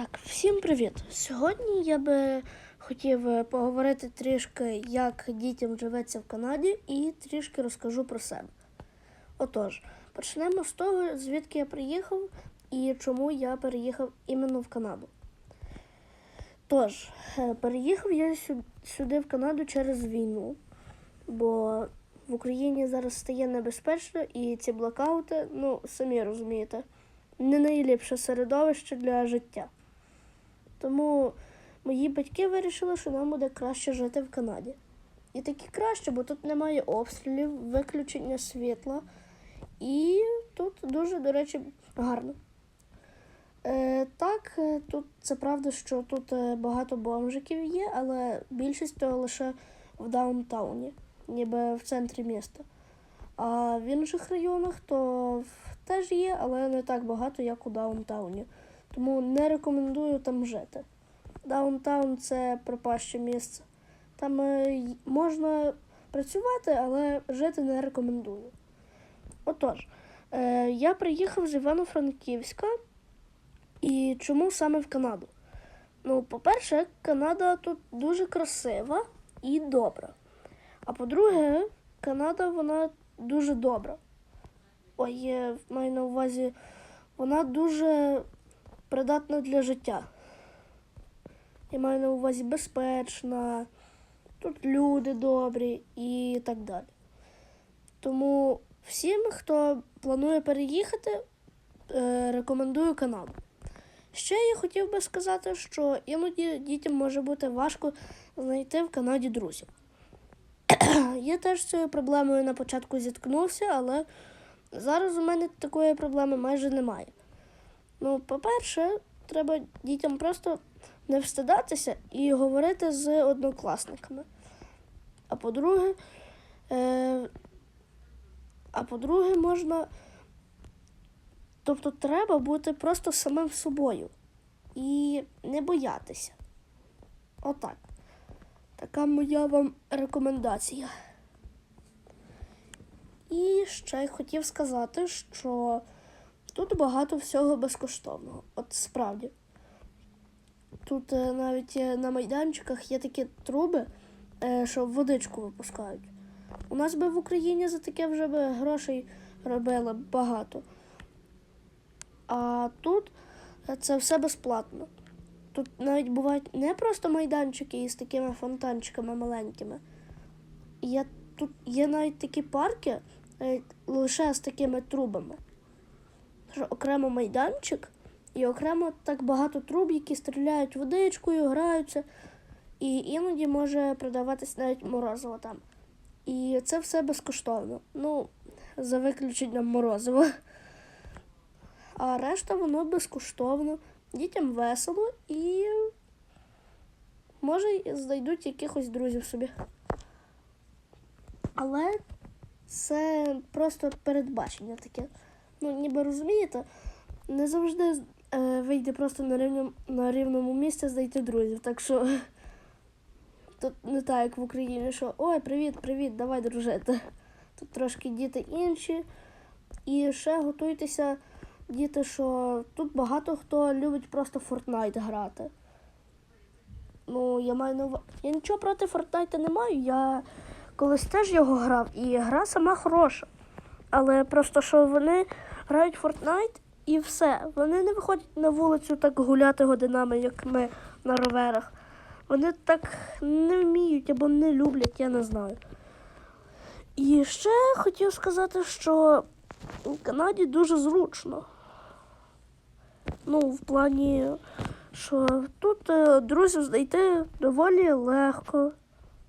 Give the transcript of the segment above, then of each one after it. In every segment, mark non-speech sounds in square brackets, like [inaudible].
Так, всім привіт! Сьогодні я би хотів е, поговорити трішки, як дітям живеться в Канаді, і трішки розкажу про себе. Отож, почнемо з того, звідки я приїхав і чому я переїхав іменно в Канаду. Тож, е, переїхав я сюди в Канаду через війну, бо в Україні зараз стає небезпечно, і ці блокаути, ну, самі розумієте, не найліпше середовище для життя. Тому мої батьки вирішили, що нам буде краще жити в Канаді. І таки краще, бо тут немає обстрілів, виключення світла. І тут дуже, до речі, гарно. Е, так, е, тут це правда, що тут е, багато бомжиків є, але більшість того лише в даунтауні, ніби в центрі міста. А в інших районах то теж є, але не так багато, як у даунтауні. Тому не рекомендую там жити. Даунтаун це пропаще місце. Там е, можна працювати, але жити не рекомендую. Отож, е, я приїхав з Івано-Франківська. І чому саме в Канаду? Ну, по-перше, Канада тут дуже красива і добра. А по-друге, Канада вона дуже добра. Ой, маю на увазі, вона дуже придатна для життя. Я маю на увазі безпечна, тут люди добрі і так далі. Тому всім, хто планує переїхати, е, рекомендую Канаду. Ще я хотів би сказати, що іноді дітям може бути важко знайти в Канаді друзів. [clears throat] Я теж з цією проблемою на початку зіткнувся, але зараз у мене такої проблеми майже немає. Ну, по-перше, треба дітям просто не встидатися і говорити з однокласниками. А по-друге, е, а по-друге, можна. Тобто треба бути просто самим собою і не боятися. Отак. Така моя вам рекомендація. І ще хотів сказати, що тут багато всього безкоштовного. От справді. Тут е, навіть е, на майданчиках є такі труби, е, що водичку випускають. У нас би в Україні за таке вже би грошей робили багато. А тут це все безплатно. Тут навіть бувають не просто майданчики із такими фонтанчиками маленькими. Є, тут є навіть такі парки лише з такими трубами. Окремо майданчик і окремо так багато труб, які стріляють водичкою, граються. І іноді може продаватись навіть морозиво там. І це все безкоштовно. Ну, за виключенням морозива. А решта воно безкоштовно, дітям весело і може знайдуть якихось друзів собі. Але це просто передбачення таке. Ну, ніби розумієте, не завжди е, вийде просто на рівному, на рівному місці знайти друзів. Так що [laughs] тут не так, як в Україні, що ой, привіт, привіт, давай дружити. Тут трошки діти інші. І ще готуйтеся, діти, що тут багато хто любить просто Fortnite грати. Ну, я маю увазі. Я нічого проти Fortnite не маю. Я колись теж його грав, і гра сама хороша. Але просто що вони грають Fortnite і все. Вони не виходять на вулицю так гуляти годинами, як ми на роверах. Вони так не вміють або не люблять, я не знаю. І ще хотів сказати, що у Канаді дуже зручно. Ну, в плані, що тут е, друзів знайти доволі легко.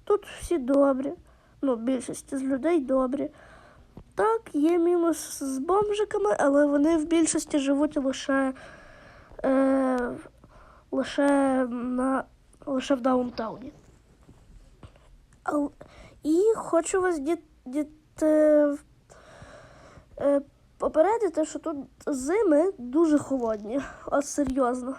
Тут всі добрі. Ну, більшість з людей добрі. Так, є мінус з бомжиками, але вони в більшості живуть лише, е, лише, на, лише в даунтауні. І хочу вас, діт, діт, е, е, попередити, що тут зими дуже холодні, а серйозно.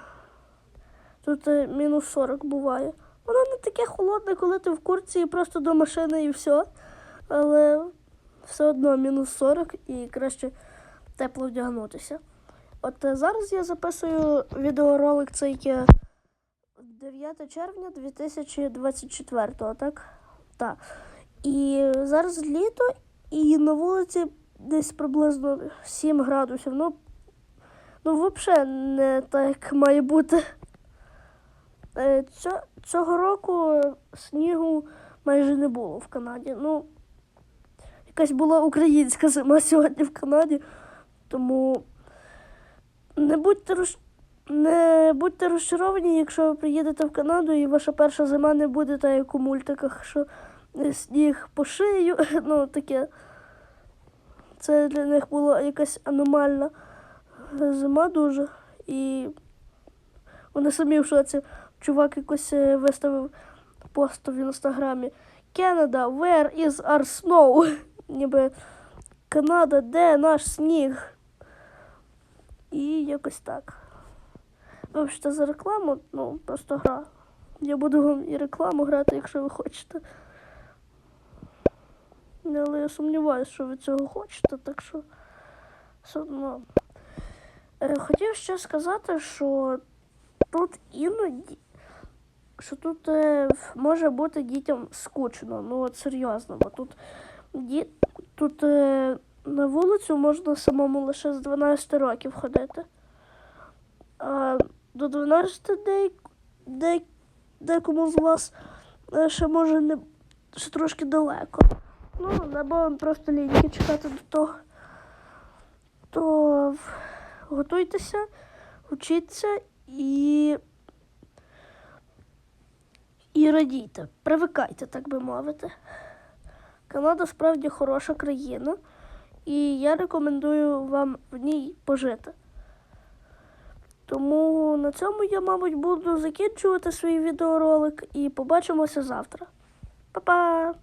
Тут е, мінус 40 буває. Воно не таке холодне, коли ти в курці і просто до машини і все. Але все одно мінус 40 і краще тепло вдягнутися. От е, зараз я записую відеоролик цей е, 9 червня 2024, так? Так. І зараз літо, і на вулиці десь приблизно 7 градусів. Ну, ну взагалі не так має бути. Е, цього року снігу майже не було в Канаді. Ну, якась була українська зима сьогодні в Канаді, тому не будьте роз... не будьте розчаровані, якщо ви приїдете в Канаду і ваша перша зима не буде так, як у мультиках, що сніг по шию. [laughs] Ну, таке. Це для них була якась аномальна зима дуже. І вони самі в шоці. Чувак якось е, виставив пост в інстаграмі. Canada, where is our snow? [laughs] Ніби Канада, де наш сніг? І якось так. Вибачте за рекламу, ну просто гра. Я буду вам і рекламу грати, якщо ви хочете. Але я сумніваюся, що ви цього хочете, так що все одно. Е, Хотів ще сказати, що тут іноді, що тут е, може бути дітям скучно. Ну от серйозно, бо тут, ді, тут е, на вулицю можна самому лише з 12 років ходити. А до 12 дек, дек, декому з вас е, ще може не ще трошки далеко. Ну, або просто ліньки чекати до того. То готуйтеся, вчіться і. І радійте, привикайте, так би мовити. Канада справді хороша країна, і я рекомендую вам в ній пожити. Тому на цьому я, мабуть, буду закінчувати свій відеоролик і побачимося завтра. Па-па!